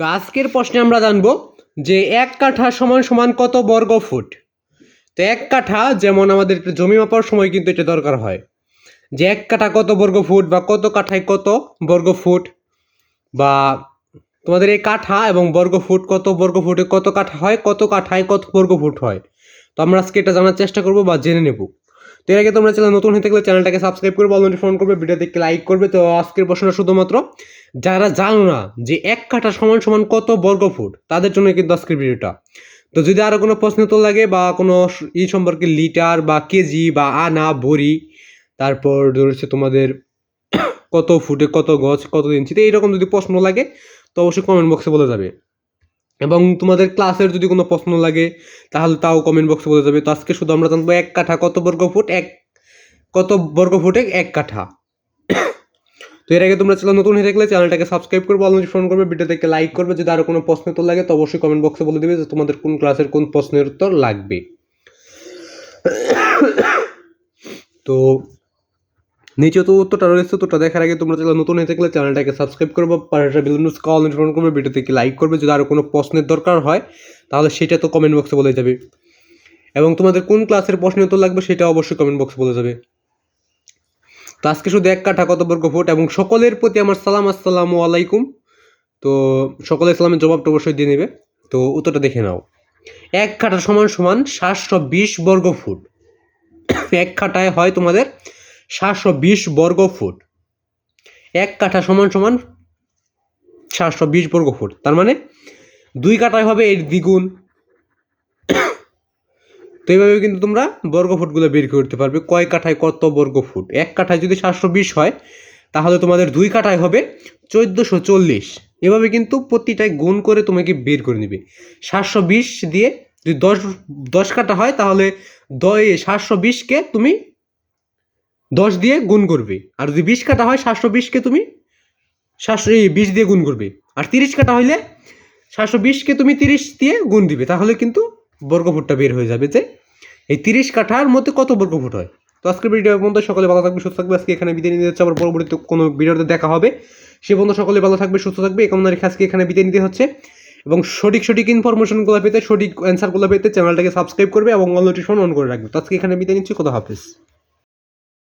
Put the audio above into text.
তো আজকের প্রশ্নে আমরা জানব যে এক কাঠা সমান সমান কত বর্গ ফুট তো এক কাঠা যেমন আমাদের জমি মাপার সময় কিন্তু এটা দরকার হয়। যে এক কাঠা কত বর্গ ফুট বা কত কাঠায় কত বর্গ ফুট বা তোমাদের এই কাঠা এবং বর্গ ফুট কত বর্গ ফুটে কত কাঠা হয়, কত কাঠায় কত বর্গ ফুট হয়? তো আমরা আজকে এটা জানার চেষ্টা করব বা জেনে নেব। তো এর আগে তোমরা চ্যানেল নতুন হয়ে থাকলে চ্যানেলটাকে সাবস্ক্রাইব করবে অল ফোন করবে ভিডিও ভিডিওতে লাইক করবে। তো আজকের প্রশ্নটা শুধুমাত্র, যারা জানো না যে এক কাঠা সমান সমান কত বর্গ ফুট তাদের জন্য কিন্তু আজকের ভিডিওটা। তো যদি আরও কোনো প্রশ্ন তো লাগে বা কোনো ই সম্পর্কে লিটার বা কেজি বা আনা, বড়ি, তারপর ধরেছে তোমাদের কত ফুটে কত গছ কত ইঞ্চিতে এইরকম যদি প্রশ্ন লাগে, তো অবশ্যই কমেন্ট বক্সে বলে যাবে। এবং তোমাদের ক্লাসের যদি কোনো প্রশ্ন লাগে, তাহলে তাও কমেন্ট বক্সে বলে যাবে তো আজকে শুধু আমরা জানব এক কাঠা কত বর্গ ফুট, এক, কত বর্গ ফুটে এক কাঠা। তো এর আগে তোমরা চ্যানেল নতুন হয়ে থাকলে চ্যানেলটাকে সাবস্ক্রাইব করবে অল ফোন করবে ভিডিওতে লাইক করবে। যদি আরও কোনো প্রশ্ন উত্তর লাগে, তো অবশ্যই কমেন্ট বক্সে বলে দেবে যে তোমাদের কোন ক্লাসের কোন প্রশ্নের উত্তর লাগবে। তো নিচে তো উত্তরটা রয়েছে ওটা দেখার আগে তোমরা চ্যানেল নতুন হয়ে থাকলে চ্যানেলটাকে সাবস্ক্রাইব করব, পাশে বেল কল ফোন করবে, ভিডিওতে লাইক করবে, যদি আরও কোনো প্রশ্নের দরকার হয়, তাহলে সেটা তো কমেন্ট বক্সে বলে যাবে। এবং তোমাদের কোন ক্লাসের প্রশ্নের উত্তর লাগবে, সেটা অবশ্যই কমেন্ট বক্সে বলে যাবে। তো আজকে শুধু এক কাঠা কত বর্গ ফুট এবং সকলের প্রতি আমার সালাম, আসসালামু আলাইকুম। তো সকলের সালামের জবাবটা অবশ্যই দিয়ে নেবে। তো উত্তরটা দেখে নাও। এক কাঠা সমান সমান সাতশো বিশ বর্গ ফুট এক কাঠায় হয় তোমাদের সাতশো বিশ বর্গ ফুট। এক কাঠা সমান সমান সাতশো বিশ বর্গ ফুট। তার মানে দুই কাঠায় হবে এর দ্বিগুণ। তো এইভাবে কিন্তু তোমরা বর্গ ফুটগুলো বের করতে পারবে। কয় কাঠায় কত বর্গ ফুট? এক কাঠায় যদি সাতশো বিশ হয়, তাহলে তোমাদের দুই কাঠায় হবে চোদ্দোশো চল্লিশ। এভাবে কিন্তু প্রতিটায় গুণ করে তোমাকে বের করে নেবে। সাতশো বিশ দিয়ে যদি দশ দশ কাঠা হয়, তাহলে দয় সাতশো বিশকে তুমি দশ দিয়ে গুণ করবে। আর যদি বিশ কাটা হয়, সাতশো বিশকে তুমি, সাতশো, এই বিশ দিয়ে গুণ করবে। আর তিরিশ কাটা হইলে, সাতশো বিশকে তুমি তিরিশ দিয়ে গুণ দিবে। তাহলে কিন্তু বর্গফুটটা বের হয়ে যাবে যে, এই তিরিশ কাঠার মধ্যে কত বর্গফুট হয়? তো আজকের ভিডিও মধ্যে সকলে ভালো থাকবে সুস্থ থাকবে আজকে এখানে বিদায় নিতে হচ্ছে আবার পরবর্তীতে কোনো ভিডিওতে দেখা হবে। সে পর্যন্ত সকলে ভালো থাকবে, সুস্থ থাকবে। কামনা রেখে আজকে এখানে বিদায় নিতে হচ্ছে। এবং সঠিক সঠিক ইনফরমেশনগুলো পেতে, সঠিক অ্যান্সারগুলো পেতে চ্যানেলটাকে সাবস্ক্রাইব করবে এবং অল নোটিফিকেশন অন করে রাখবে। তো আজকে এখানে বিদায় নিচ্ছি। কথা হাফেজ।